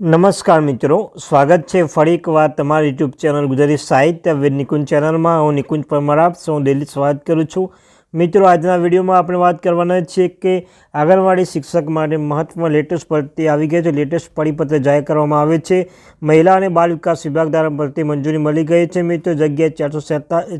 નમસ્કાર મિત્રો, સ્વાગત છે ફરી એકવાર તમારી યુટ્યુબ ચેનલ ગુજરાતી સાહિત્ય નિકુંજ ચેનલમાં. હું નિકુંજ પરમાર આપ સૌ દિલ્હી સ્વાગત કરું છું. મિત્રો, આજના વિડીયોમાં આપણે વાત કરવાના છીએ કે આંગણવાડી શિક્ષક માટે મહત્વમાં લેટેસ્ટ ભરતી આવી ગઈ છે. લેટેસ્ટ પરિપત્ર જાહેર કરવામાં આવે છે. મહિલા અને બાળ વિકાસ વિભાગ દ્વારા ભરતી મંજૂરી મળી ગઈ છે. મિત્રો જગ્યાએ ચારસો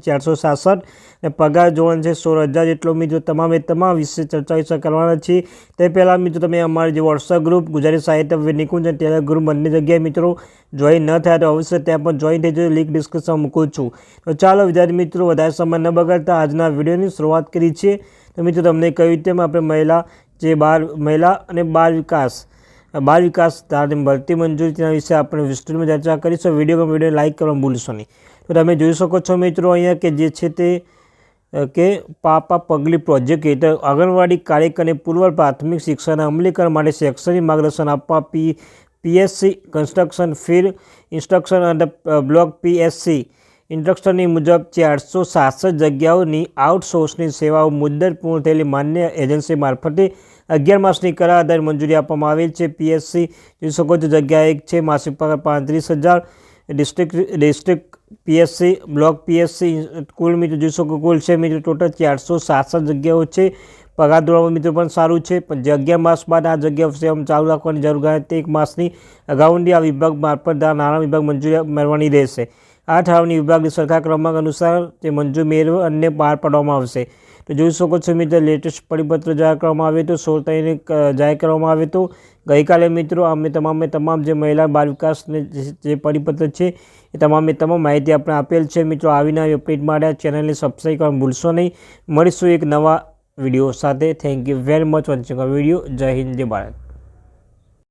ચારસો સાસઠ અને પગાર ધોરણ છે. સોળ હજાર જેટલો મિત્રો, તમામે તમામ વિશે ચર્ચા વિશે કરવાના છીએ. તે પહેલાં મિત્રો, તમે અમારી જે વોટ્સઅપ ગ્રુપ ગુજરાતી સાહિત્ય નિકુંજ અને ટેલર ગ્રુપ બંને જગ્યાએ મિત્રો જોઈન ન થયા તો અવશ્ય ત્યાં પણ જોઈન થઈ જજો. લિંક ડિસ્ક્રિપ્શનમાં મૂકું છું. તો ચાલો વિદ્યાર્થી મિત્રો, વધારે સમય ન બગાડતા આજના વિડીયોની શરૂઆત કરી છે. તો મિત્રો, તમને કહ્યું તેમ આપણે મહિલા જે બાળ, મહિલા અને બાળ વિકાસ બાળ વિકાસ તારની ભરતી મંજૂરી તેના વિશે આપણે વિસ્તૃતમાં ચર્ચા કરીશું. વીડિયો વીડિયો લાઇક કરવાનું ભૂલશો નહીં. તો તમે જોઈ શકો છો મિત્રો અહીંયા કે જે છે તે કે પાપા પગલી પ્રોજેક્ટ હેઠળ આંગણવાડી કાર્યકર અને પૂર્વ પ્રાથમિક શિક્ષણના અમલીકરણ માટે શૈક્ષણિક માર્ગદર્શન આપવા પી, પીએસસી, કન્સ્ટ્રક્શન ફીર ઇન્સ્ટ્રક્શન અને બ્લોક પીએસસી ઇન્સ્ટ્રક્શનની મુજબ ચારસો સાસઠ જગ્યાઓની આઉટસોર્સની સેવાઓ મુદ્દત પૂર્ણ થયેલી માન્ય એજન્સી મારફતે અગિયાર માસની કરાર આધારે મંજૂરી આપવામાં આવેલ છે. પીએસસી જોઈ શકો છો, જગ્યા એક છે, માસિક પગાર પાંત્રીસ હજાર. District district PSC, block PSC, કુલ મિત્રો જોઈ શકો, કુલ છે મિત્રો ટોટલ ચારસો સાસઠ જગ્યાઓ છે. પગાર ધોરણ મિત્રો પણ સારું છે, પણ જે અગિયાર માસ બાદ આ જગ્યા સેવા ચાલુ રાખવાની જરૂર ગણાય તે એક માસની અગાઉની આ વિભાગ મારફત નાણાં વિભાગ મંજૂરી મેળવવાની રહેશે. આ ઠરાવની વિભાગની સરખા ક્રમાંક અનુસાર તે મંજૂર મેળવ અને બહાર પાડવામાં આવશે. તો જોઈ શકો છો મિત્રો, લેટેસ્ટ પરિપત્ર જાહેર કરવામાં આવે તો સોળ તારીખે જાહેર કરવામાં આવે તો ગઈકાલે મિત્રો, અમે તમામે તમામ જે મહિલા બાળ વિકાસને જે- પરિપત્ર છે, એ તમામે તમામ માહિતી આપણે આપેલ છે. મિત્રો, આવી અપડેટ માટે ચેનલને સબસ્ક્રાઈબ કરવા ભૂલશો નહીં. મળીશું એક નવા વીડિયો સાથે. Thank you very much watching video Jai Hind, Jai Bharat.